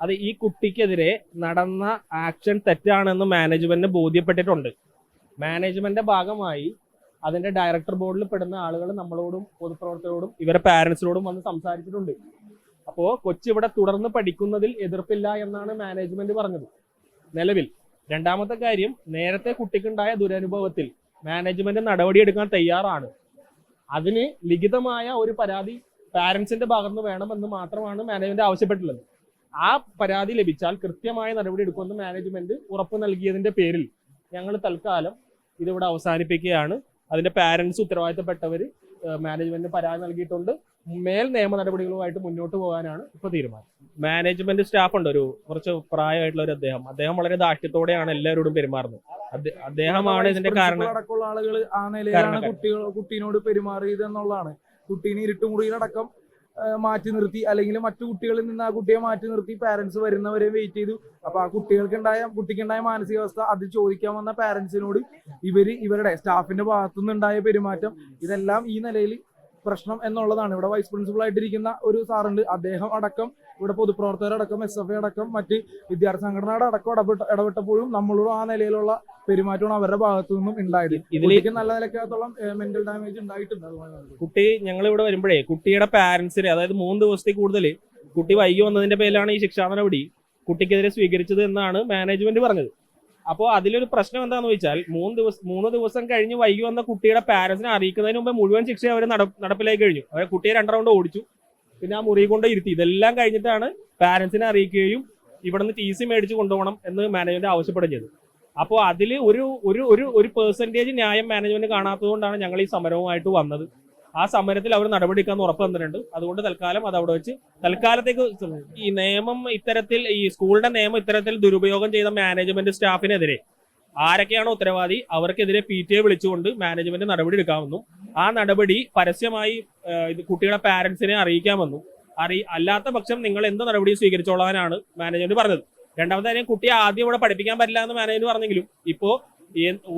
അത് ഈ കുട്ടിക്കെതിരെ നടന്ന ആക്ഷൻ തെറ്റാണെന്ന് മാനേജ്മെന്റിന് ബോധ്യപ്പെട്ടിട്ടുണ്ട്. മാനേജ്മെന്റിന്റെ ഭാഗമായി അതിന്റെ ഡയറക്ടർ ബോർഡിൽ പെടുന്ന ആളുകൾ നമ്മളോടും പൊതുപ്രവർത്തകരോടും ഇവരെ പാരന്റ്സിനോടും വന്ന് സംസാരിച്ചിട്ടുണ്ട്. അപ്പോ കൊച്ചി ഇവിടെ തുടർന്ന് പഠിക്കുന്നതിൽ എതിർപ്പില്ല എന്നാണ് മാനേജ്മെന്റ് പറഞ്ഞത്. നിലവിൽ രണ്ടാമത്തെ കാര്യം നേരത്തെ കുട്ടിക്കുണ്ടായ ദുരനുഭവത്തിൽ മാനേജ്മെന്റ് നടപടിയെടുക്കാൻ തയ്യാറാണ്. അതിന് ലിഖിതമായ ഒരു പരാതി പാരന്റ്സിന്റെ ഭാഗത്തുനിന്ന് വേണമെന്ന് മാത്രമാണ് മാനേജ്മെന്റ് ആവശ്യപ്പെട്ടുള്ളത് ആ പരാതി ലഭിച്ചാൽ കൃത്യമായ നടപടി എടുക്കുമെന്ന് മാനേജ്മെന്റ് ഉറപ്പ് നൽകിയതിന്റെ പേരിൽ ഞങ്ങൾ തൽക്കാലം ഇതിവിടെ അവസാനിപ്പിക്കുകയാണ്. അതിന്റെ പാരന്റ്സ് ഉത്തരവാദിത്തപ്പെട്ടവർ മാനേജ്മെന്റിന് പരാതി നൽകിയിട്ടുണ്ട്. മേൽ നിയമ നടപടികളുമായിട്ട് മുന്നോട്ട് പോകാനാണ് ഇപ്പൊ തീരുമാനം. മാനേജ്മെന്റ് സ്റ്റാഫ് ഉണ്ട്. ഒരു കുറച്ച് പ്രായമായിട്ടുള്ള ഒരു അദ്ദേഹം. അദ്ദേഹം വളരെ ദാഷ്ട്യത്തോടെയാണ് എല്ലാവരോടും പെരുമാറുന്നത്. അദ്ദേഹമാണ് ഇതിന്റെ കാരണം അടക്കമുള്ള ആളുകൾ ആ നിലയിലാണ്. കുട്ടികൾ കുട്ടീനോട് പെരുമാറിയത് എന്നുള്ളതാണ് കുട്ടീനെ ഇരുട്ടുമുറിയിലടക്കം മാറ്റി നിർത്തി. അല്ലെങ്കിൽ മറ്റു കുട്ടികളിൽ നിന്ന് ആ കുട്ടിയെ മാറ്റി നിർത്തി പാരന്റ്സ് വരുന്നവരെ വെയിറ്റ് ചെയ്തു. അപ്പൊ ആ കുട്ടികൾക്കുണ്ടായ കുട്ടിക്കുണ്ടായ മാനസികാവസ്ഥ അത് ചോദിക്കാൻ വന്ന പാരന്റ്സിനോട് ഇവർ ഇവരുടെ സ്റ്റാഫിന്റെ ഭാഗത്തുനിന്നുണ്ടായ പെരുമാറ്റം ഇതെല്ലാം ഈ നിലയിൽ പ്രശ്നം എന്നുള്ളതാണ്. ഇവിടെ വൈസ് പ്രിൻസിപ്പൾ ആയിട്ടിരിക്കുന്ന ഒരു സാറുണ്ട് അദ്ദേഹം അടക്കം ഇവിടെ പൊതുപ്രവർത്തകരടക്കം എസ് എഫ് ഐ അടക്കം മറ്റ് വിദ്യാർത്ഥി സംഘടനയുടെ അടക്കം ഇടപെട്ട ഇടപെട്ടപ്പോഴും നമ്മളോട് ആ നിലയിലുള്ള പെരുമാറ്റമാണ് അവരുടെ ഭാഗത്തു നിന്നും ഉണ്ടായത്. ഇതിലേക്ക് നല്ല നിലക്കകത്തോളം മെന്റൽ ഡാമേജ് ഉണ്ടായിട്ടുണ്ട് കുട്ടി ഞങ്ങൾ ഇവിടെ വരുമ്പോഴേ കുട്ടിയുടെ പാരന്റ്സിന് അതായത് മൂന്ന് ദിവസത്തിൽ കൂടുതൽ കുട്ടി വൈകി വന്നതിന്റെ പേരിലാണ് ഈ ശിക്ഷാ നടപടി കുട്ടിക്കെതിരെ സ്വീകരിച്ചത് എന്നാണ് മാനേജ്മെന്റ് പറഞ്ഞത്. അപ്പോൾ അതിലൊരു പ്രശ്നം എന്താണെന്ന് വെച്ചാൽ മൂന്ന് ദിവസം മൂന്ന് ദിവസം കഴിഞ്ഞ് വൈകി വന്ന കുട്ടിയുടെ പാരന്റ്സിനെ അറിയിക്കുന്നതിന് മുമ്പ് മുഴുവൻ ശിക്ഷ അവർ നടപ്പിലായി കഴിഞ്ഞു. അവരെ കുട്ടിയെ രണ്ട് റൗണ്ട് ഓടിച്ചു. പിന്നെ ആ മുറി കൊണ്ട് ഇരുത്തി. ഇതെല്ലാം കഴിഞ്ഞിട്ടാണ് പാരന്റ്സിനെ അറിയിക്കുകയും ഇവിടെ നിന്ന് ടി സി മേടിച്ച് കൊണ്ടുപോകണം എന്ന് മാനേജ്മെന്റ് ആവശ്യപ്പെടുകയും ചെയ്തു അപ്പോൾ അതിൽ ഒരു ഒരു ഒരു ഒരു പെർസെന്റേജ് ന്യായം മാനേജ്മെന്റ് കാണാത്തതുകൊണ്ടാണ് ഞങ്ങൾ ഈ സമരവുമായിട്ട് വന്നത്. ആ സമരത്തിൽ അവർ നടപടിയെടുക്കാന്ന് ഉറപ്പ് തന്നിട്ടുണ്ട്. അതുകൊണ്ട് തൽക്കാലം അത് അവിടെ വെച്ച് തൽക്കാലത്തേക്ക് ഈ നിയമം ഇത്തരത്തിൽ ഈ സ്കൂളിന്റെ നിയമം ഇത്തരത്തിൽ ദുരുപയോഗം ചെയ്ത മാനേജ്മെന്റ് സ്റ്റാഫിനെതിരെ ആരൊക്കെയാണോ ഉത്തരവാദി അവർക്കെതിരെ പി ടി എ വിളിച്ചുകൊണ്ട് മാനേജ്മെന്റ് നടപടി എടുക്കാമെന്നും ആ നടപടി പരസ്യമായി ഇത് കുട്ടിയുടെ പാരന്റ്സിനെ അറിയിക്കാമെന്നും അറി അല്ലാത്ത പക്ഷം നിങ്ങൾ എന്ത് നടപടി സ്വീകരിച്ചോളാനാണ് മാനേജ്മെന്റ് പറഞ്ഞത്. രണ്ടാമത്തെ കാര്യം കുട്ടിയെ ആദ്യം ഇവിടെ പഠിപ്പിക്കാൻ പറ്റില്ല എന്ന് മാനേജ്മെന്റ് പറഞ്ഞെങ്കിലും ഇപ്പോ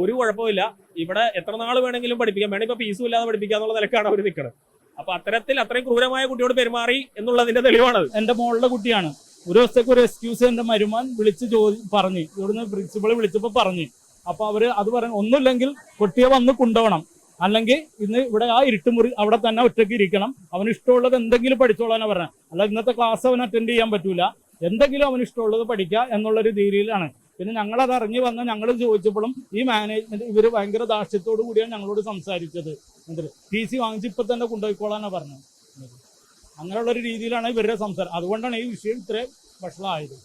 ഒരു കുഴപ്പമില്ല ഇവിടെ എത്ര നാൾ വേണമെങ്കിലും പഠിപ്പിക്കാം. വേണമെങ്കിൽ ഇപ്പൊ ഫീസും ഇല്ലാതെ പഠിപ്പിക്കാന്നുള്ള നിലക്കാണ് അവർ നിൽക്കുന്നത് അപ്പൊ അത്തരത്തിൽ അത്രയും ക്രൂരമായ കുട്ടിയോട് പെരുമാറി എന്നുള്ളതിന്റെ തെളിവാണത്. എന്റെ മോളുടെ കുട്ടിയാണ്. ഒരു ദിവസത്തേക്ക് ഒരു എക്സ്ക്യൂസ് എന്റെ മരുമാൻ വിളിച്ച് ചോദി പറഞ്ഞു. ഇവിടുന്ന് പ്രിൻസിപ്പൾ വിളിച്ചപ്പോൾ പറഞ്ഞു. അപ്പൊ അവർ അത് പറഞ്ഞു ഒന്നുമില്ലെങ്കിൽ കുട്ടിയെ വന്ന് കൊണ്ടുപോകണം. അല്ലെങ്കിൽ ഇന്ന് ഇവിടെ ആ ഇരുട്ടുമുറി അവിടെ തന്നെ ഒറ്റയ്ക്ക് ഇരിക്കണം. അവന് ഇഷ്ടമുള്ളത് എന്തെങ്കിലും പഠിച്ചോളാനാ പറഞ്ഞത് അല്ല ഇന്നത്തെ ക്ലാസ് അവൻ അറ്റൻഡ് ചെയ്യാൻ പറ്റൂല. എന്തെങ്കിലും അവന് ഇഷ്ടമുള്ളത് പഠിക്കുക എന്നുള്ളൊരു രീതിയിലാണ്. പിന്നെ ഞങ്ങൾ അത് അറിഞ്ഞു വന്ന് ഞങ്ങൾ ചോദിച്ചപ്പോഴും ഈ മാനേജ്മെന്റ് ഇവർ ഭയങ്കര ദാർഷ്യത്തോടു കൂടിയാണ് ഞങ്ങളോട് സംസാരിച്ചത്. ടി സി വാങ്ങിച്ച് ഇപ്പൊ തന്നെ കൊണ്ടുപോയിക്കോളാനാ പറഞ്ഞത് അങ്ങനെയുള്ള ഒരു രീതിയിലാണ് ഇവരുടെ സംസാരം. അതുകൊണ്ടാണ് ഈ വിഷയം ഇത്രയും വഷളായത്.